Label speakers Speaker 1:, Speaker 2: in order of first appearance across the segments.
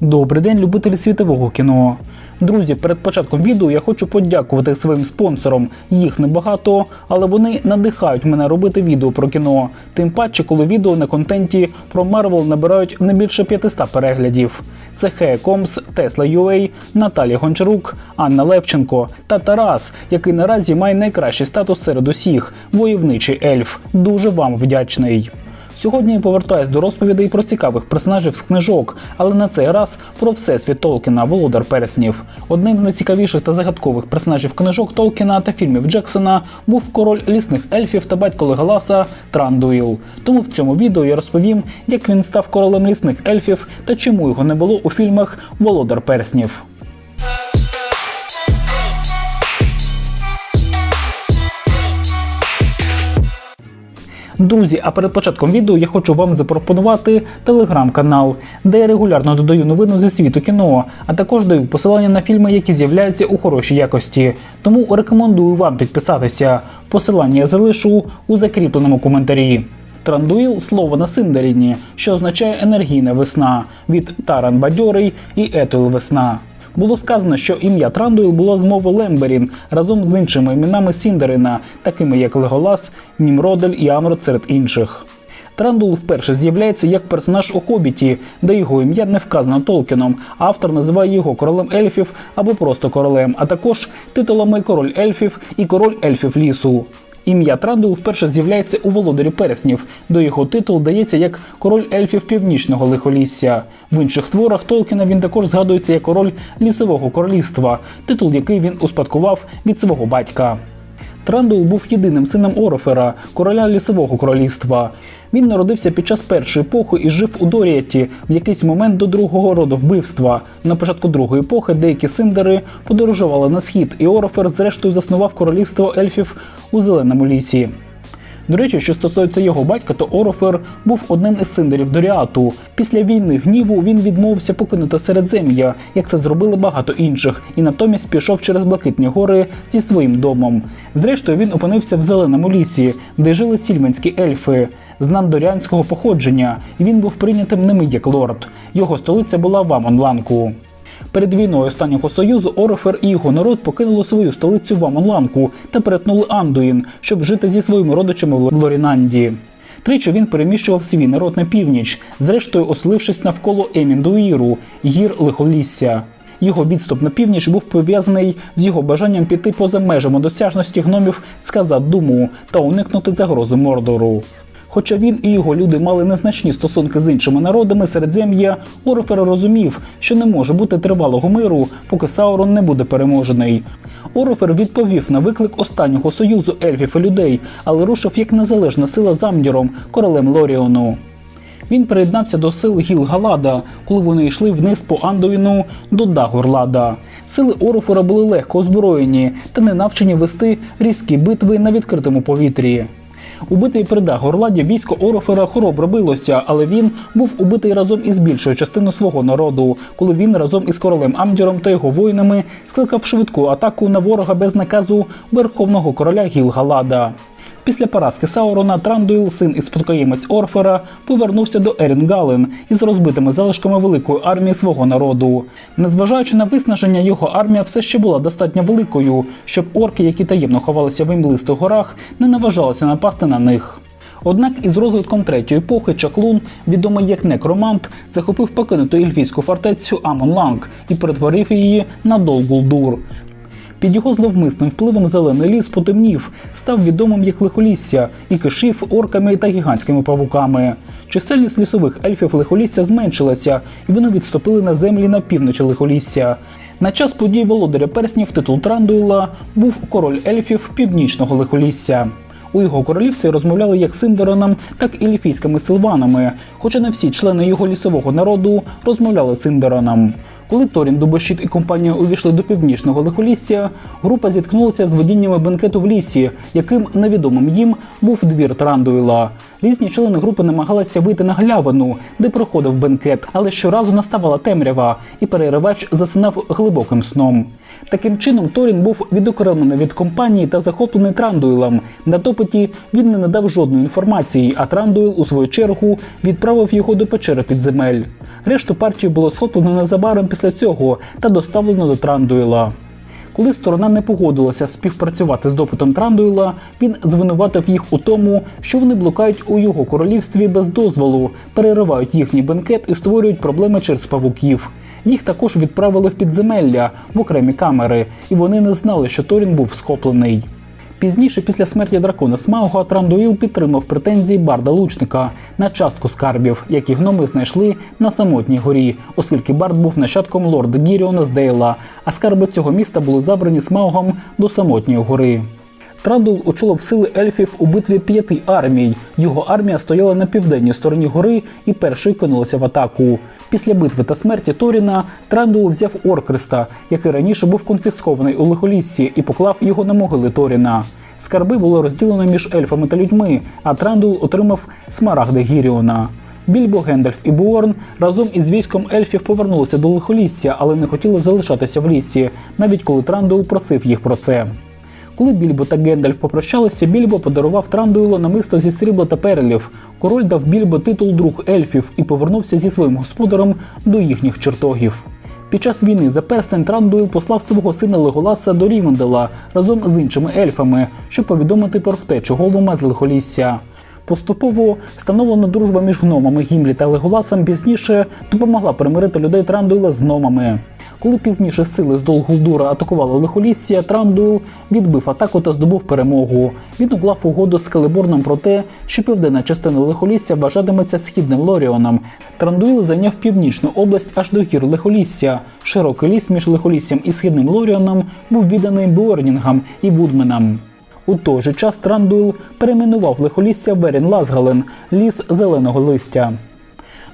Speaker 1: Добрий день, любителі світового кіно. Друзі, перед початком відео я хочу подякувати своїм спонсорам. Їх небагато, але вони надихають мене робити відео про кіно. Тим паче, коли відео на контенті про Марвел набирають не більше 500 переглядів. Це Хеякомс, Тесла UA, Наталія Гончарук, Анна Левченко та Тарас, який наразі має найкращий статус серед усіх войовничий ельф. Дуже вам вдячний. Сьогодні я повертаюсь до розповідей про цікавих персонажів з книжок, але на цей раз про всесвіт Толкіна, Володар Переснів. Одним з найцікавіших та загадкових персонажів книжок Толкіна та фільмів Джексона був король лісних ельфів та батько Леголаса Трандуїл. Тому в цьому відео я розповім, як він став королем лісних ельфів та чому його не було у фільмах Володар Перснів. Друзі, а перед початком відео я хочу вам запропонувати телеграм-канал, де я регулярно додаю новини зі світу кіно, а також даю посилання на фільми, які з'являються у хорошій якості. Тому рекомендую вам підписатися. Посилання я залишу у закріпленому коментарі. Трандуїл слово на синдаріні, що означає енергійна весна від Таран Бадьорий і Етуйл Весна. Було сказано, що ім'я Трандуїл було з мови Лемберін разом з іншими іменами Сіндерина, такими як Леголас, Німродель і Амрот серед інших. Трандул вперше з'являється як персонаж у Хобіті, де його ім'я не вказано Толкіном. Автор називає його королем ельфів або просто королем, а також титулами король ельфів і король ельфів лісу. Ім'я Трандул вперше з'являється у володарі переснів, до його титул дається як король ельфів північного лихолісся. В інших творах Толкіна він також згадується як король лісового королівства, титул який він успадкував від свого батька. Трандул був єдиним сином Орофера, короля лісового королівства. Він народився під час першої епохи і жив у Дорієті в якийсь момент до другого роду вбивства. На початку другої епохи деякі синдери подорожували на схід, і Орофер зрештою заснував королівство ельфів у зеленому лісі. До речі, що стосується його батька, то Орофер був одним із синдерів Доріату. Після війни гніву він відмовився покинути середзем'я, як це зробили багато інших, і натомість пішов через блакитні гори зі своїм домом. Зрештою, він опинився в зеленому лісі, де жили сільменські ельфи. З нандорянського походження, і він був прийнятим ними як лорд. Його столиця була в Амонланку. Перед війною останнього союзу Орофер і його народ покинули свою столицю в Амонланку та перетнули Андуїн, щоб жити зі своїми родичами в Лорінанді. Тричі він переміщував свій народ на північ, зрештою оселившись навколо Еміндуїру, гір лихолісся. Його відступ на північ був пов'язаний з його бажанням піти поза межами досяжності гномів сказати думу та уникнути загрози Мордору. Хоча він і його люди мали незначні стосунки з іншими народами середзем'я, Орофер розумів, що не може бути тривалого миру, поки Саурон не буде переможений. Орофер відповів на виклик останнього союзу ельфів і людей, але рушив як незалежна сила замдіром, королем Лоріону. Він приєднався до сил Гіл-Галада, коли вони йшли вниз по Андуїну до Дагорлада. Сили Орофора були легко озброєні та не навчені вести різкі битви на відкритому повітрі. У битві при Дагорладі військо Орофера хоробро билося, але він був убитий разом із більшою частиною свого народу, коли він разом із королем Амдіром та його воїнами скликав швидку атаку на ворога без наказу верховного короля Гіл-Галада. Після поразки Саурона Трандуїл, син і спадкоємець Орфера, повернувся до Ерінгален із розбитими залишками великої армії свого народу. Незважаючи на виснаження, його армія все ще була достатньо великою, щоб орки, які таємно ховалися в імлистих горах, не наважалися напасти на них. Однак із розвитком третьої епохи Чаклун, відомий як некромант, захопив покинуту ельфійську фортецю Амонланг і перетворив її на Долгулдур. Під його зловмисним впливом зелений ліс потемнів, став відомим як лихолісся і кишів орками та гігантськими павуками. Чисельність лісових ельфів лихолісся зменшилася, і вони відступили на землі на півночі лихолісся. На час подій володаря перснів титул Трандуїла був король ельфів північного лихолісся. У його королівстві розмовляли як синдероном, так і ліфійськими силванами, хоча не всі члени його лісового народу розмовляли синдероном. Коли Торін, Дубощит і компанія увійшли до північного лихолісся, група зіткнулася з водіннями бенкету в лісі, яким невідомим їм був двір Трандуїла. Різні члени групи намагалися вийти на глявину, де проходив бенкет, але щоразу наставала темрява, і переривач засинав глибоким сном. Таким чином, Торін був відокремлений від компанії та захоплений Трандуйлом. На допиті він не надав жодної інформації, а Трандуйл, у свою чергу, відправив його до печери підземель. Решту партію було схоплено незабаром після цього та доставлено до Трандуйла. Коли сторона не погодилася співпрацювати з допитом Трандуйла, він звинуватив їх у тому, що вони блукають у його королівстві без дозволу, переривають їхній бенкет і створюють проблеми через павуків. Їх також відправили в підземелля в окремі камери, і вони не знали, що Торін був схоплений. Пізніше, після смерті дракона Смауга, Трандуїл підтримав претензії Барда Лучника на частку скарбів, які гноми знайшли на самотній горі, оскільки Бард був нащадком лорда Гіріона з Дейла, а скарби цього міста були забрані Смаугом до самотньої гори. Трандул очолив сили ельфів у битві п'яти армій. Його армія стояла на південній стороні гори і першою кинулася в атаку. Після битви та смерті Торіна Трандул взяв Оркреста, який раніше був конфіскований у лихоліссі, і поклав його на могили Торіна. Скарби було розділено між ельфами та людьми, а Трандул отримав смарагди Гіріона. Більбо, Гендальф і Буорн разом із військом ельфів повернулися до лихолісся, але не хотіли залишатися в лісі, навіть коли Трандул просив їх про це. Коли Більбо та Гендальф попрощалися, Більбо подарував Трандуйлу намисто зі срібла та перелів. Король дав Більбо титул друг ельфів і повернувся зі своїм господарем до їхніх чертогів. Під час війни за перстень Трандуйл послав свого сина Леголаса до Рівендела разом з іншими ельфами, щоб повідомити про втечу Голума з лихолісся. Поступово встановлена дружба між гномами Гімлі та Леголасом пізніше допомогла примирити людей Трандуйла з гномами. Коли пізніше сили з Долгулдура атакували лихолісся, Трандуйл відбив атаку та здобув перемогу. Він уклав угоду з Келеборном про те, що південна частина лихолісся вважатиметься східним Лоріоном. Трандуйл зайняв північну область аж до гір лихолісся. Широкий ліс між лихоліссям і східним Лоріоном був відданий Буорнінгам і Вудменам. У той же час Трандуйл перейменував лихолісся Берін Лазгален, ліс зеленого листя.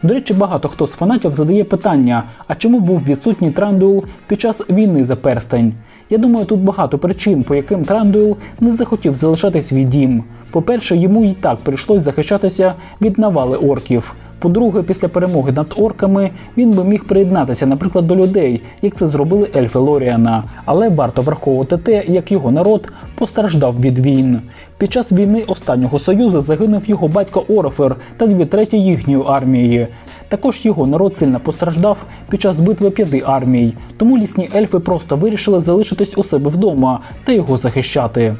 Speaker 1: До речі, багато хто з фанатів задає питання: а чому був відсутній трандул під час війни за перстень? Я думаю, тут багато причин, по яким трандул не захотів залишати свій дім. По-перше, йому і так прийшлось захищатися від навали орків. По-друге, після перемоги над орками він би міг приєднатися, наприклад, до людей, як це зробили ельфи Лоріана. Але варто враховувати те, як його народ постраждав від війн. Під час війни останнього союзу загинув його батько Орофер та дві треті їхньої армії. Також його народ сильно постраждав під час битви п'яти армій, тому лісні ельфи просто вирішили залишитись у себе вдома та його захищати.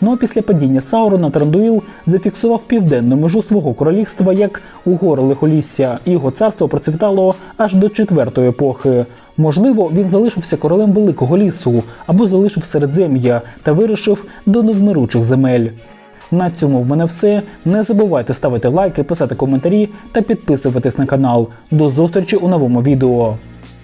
Speaker 1: Ну а після падіння Саурона Трандуїл зафіксував південну межу свого королівства як угори лихолісся, і його царство процвітало аж до четвертої епохи. Можливо, він залишився королем великого лісу або залишив середзем'я та вирішив до невмиручих земель. На цьому в мене все. Не забувайте ставити лайки, писати коментарі та підписуватись на канал. До зустрічі у новому відео.